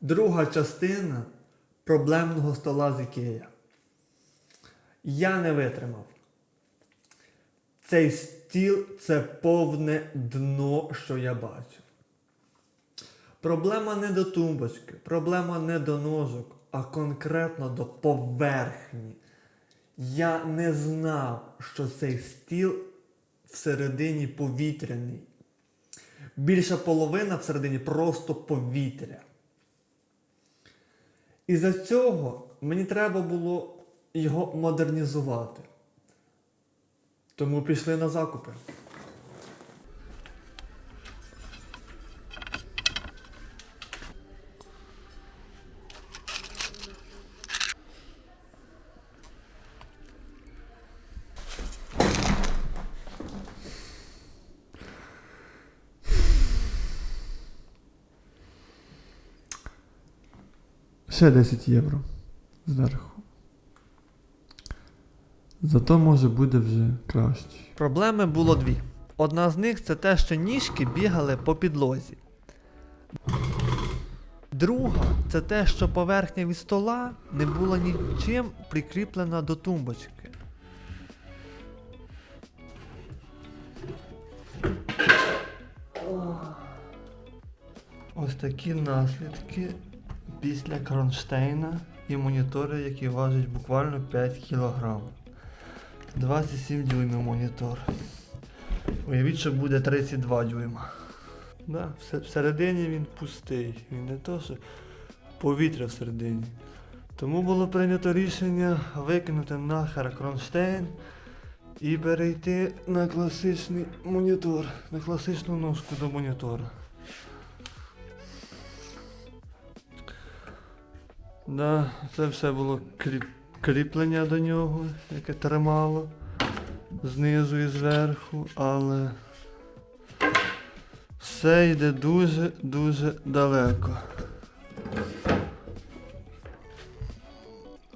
Друга частина проблемного стола з Ікея. Я не витримав. Цей стіл це повне дно, що я бачив. Проблема не до тумбочки, проблема не до ножок, а конкретно до поверхні. Я не знав, що цей стіл всередині повітряний. Більша половина всередині просто повітря. І за цього мені треба було його модернізувати. Тому пішли на закупи. Ще 10 євро зверху. Зато може буде вже краще. Проблеми було дві. Одна з них це те, що ніжки бігали по підлозі. Друга це те, що поверхня від стола не була нічим прикріплена до тумбочки. Ось такі наслідки після кронштейна і монітора, який важить буквально 5 кг. 27 дюймів монітор. Уявіть, що буде 32 дюйма. Да, все- всередині він пустий. Він не то, що повітря всередині. Тому було прийнято рішення викинути нахер кронштейн і перейти на класичний монітор, на класичну ножку до монітора. Да, це все було кріп... кріплення до нього, яке тримало знизу і зверху, але все йде дуже-дуже далеко.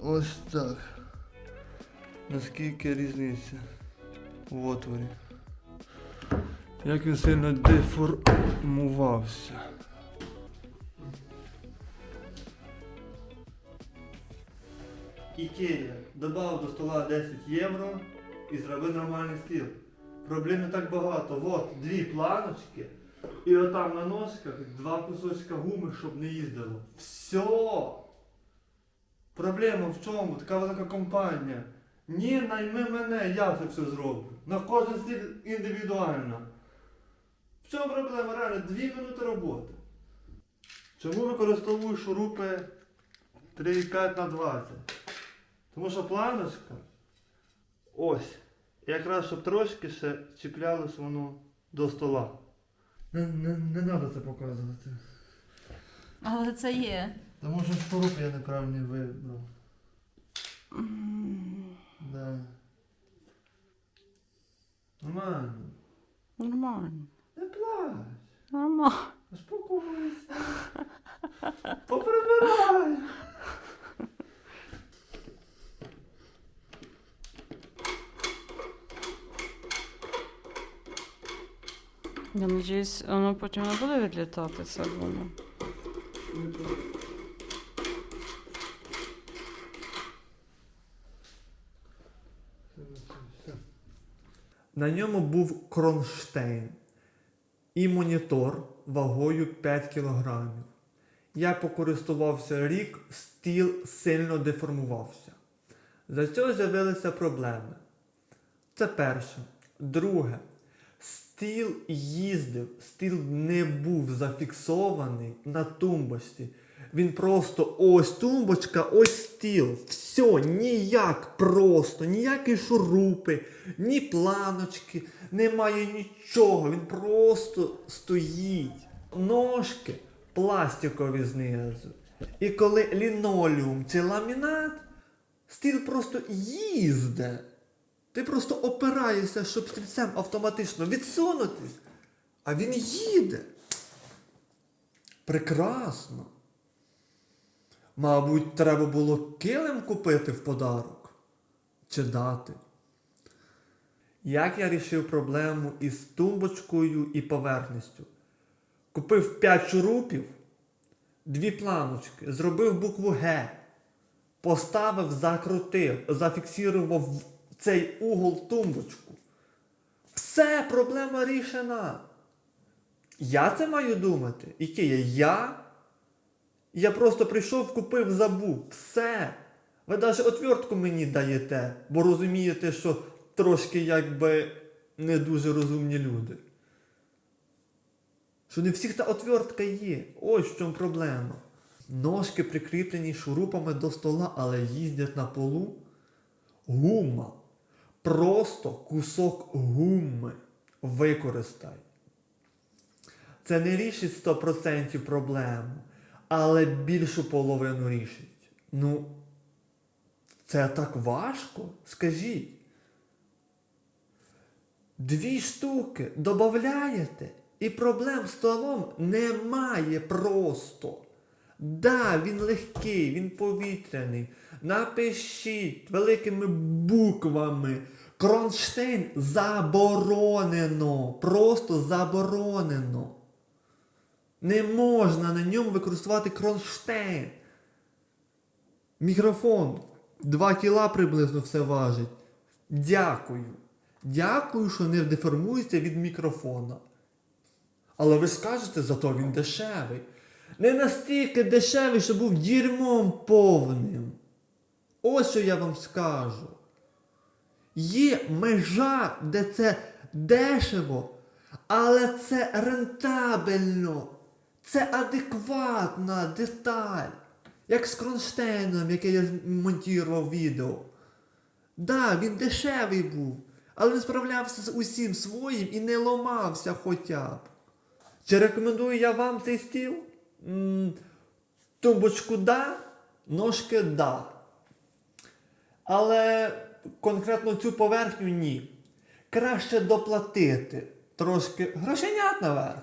Ось так. Наскільки різниця в отворі. Як він сильно деформувався. Ікея додав до стола 10 євро і зробив нормальний стіл. Проблем не так багато. От дві планочки, і отам на ножках два кусочка гуми, щоб не їздило. Все. Проблема в чому? Така велика компанія. Ні, найми мене, я це все зроблю. На кожен стіль індивідуально. В чому проблема? Реально, дві минути роботи. Чому використовую шурупи 3,5 на 20? Тому що планочка ось. Якраз щоб трошки ще чіплялось воно до стола. Не, не, не треба це показувати. Але це є. Тому що шуруп я неправильно вибрав. Да. Нормально. Нормально. Не плач. Нормально. Успокойся. Поприбирай. Я надіюсь, воно потім не буде відлітати це воно. На ньому був кронштейн і монітор вагою 5 кг. Я покористувався рік, стіл сильно деформувався. За цього з'явилися проблеми. Це перше. Друге. Стіл їздив, стіл не був зафіксований на тумбочці. Він просто ось тумбочка, ось стіл. Все, ніяк просто, ніякі шурупи, ні планочки, немає нічого. Він просто стоїть. Ножки пластикові знизу. І коли лінолеум чи ламінат, стіл просто їзде. Ти просто опираєшся, щоб стрільцем автоматично відсунутись, а він їде. Прекрасно. Мабуть, треба було килим купити в подарок чи дати. Як я рішив проблему із тумбочкою і поверхністю? Купив 5 шурупів, дві планочки, зробив букву Г, поставив, закрутив, зафіксував цей угол тумбочку. Все, проблема рішена. Я це маю думати? Ікея, я? Я просто прийшов, купив, забув. Все. Ви навіть отвертку мені даєте, бо розумієте, що трошки якби не дуже розумні люди. Що не всіх та отвертка є. Ось в чому проблема. Ножки прикріплені шурупами до стола, але їздять на полу. Гума. Просто кусок гуми. Використай. Це не рішить 100% проблему, але більшу половину рішить. Ну, це так важко? Скажіть. Дві штуки додаєте, і проблем з столом немає просто. Да, він легкий, він повітряний. Напишіть великими буквами. Кронштейн заборонено. Просто заборонено. Не можна на ньому використовувати кронштейн. Мікрофон 2 кіла приблизно все важить. Дякую. Дякую, що не деформується від мікрофона. Але ви скажете, зато він дешевий. Не настільки дешевий, що був дерьмом повним. Ось що я вам скажу. Є межа, де це дешево, але це рентабельно. Це адекватна деталь. Як з кронштейном, який я монтував відео. Да, він дешевий був, але він справлявся з усім своїм і не ломався хоча б. Чи рекомендую я вам цей стіл? Тумбочку да, ножки да. Але конкретно цю поверхню ні. Краще доплатити трошки грошенят наверх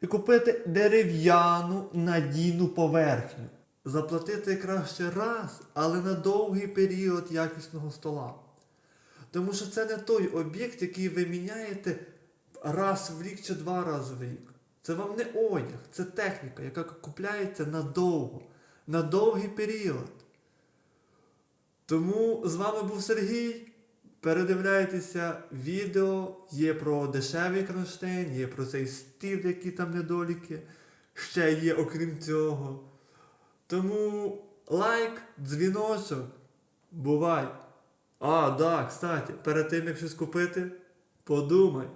і купити дерев'яну надійну поверхню. Заплатити краще раз, але на довгий період якісного стола. Тому що це не той об'єкт, який ви міняєте раз в рік чи два рази в рік. Це вам не одяг, це техніка, яка купляється надовго, на довгий період. Тому з вами був Сергій. Передивляйтеся відео, є про дешевий кронштейн, є про цей стіл, які там недоліки. Ще є окрім цього. Тому лайк, дзвіночок. Бувай! А, да, кстати, перед тим як щось купити, подумай.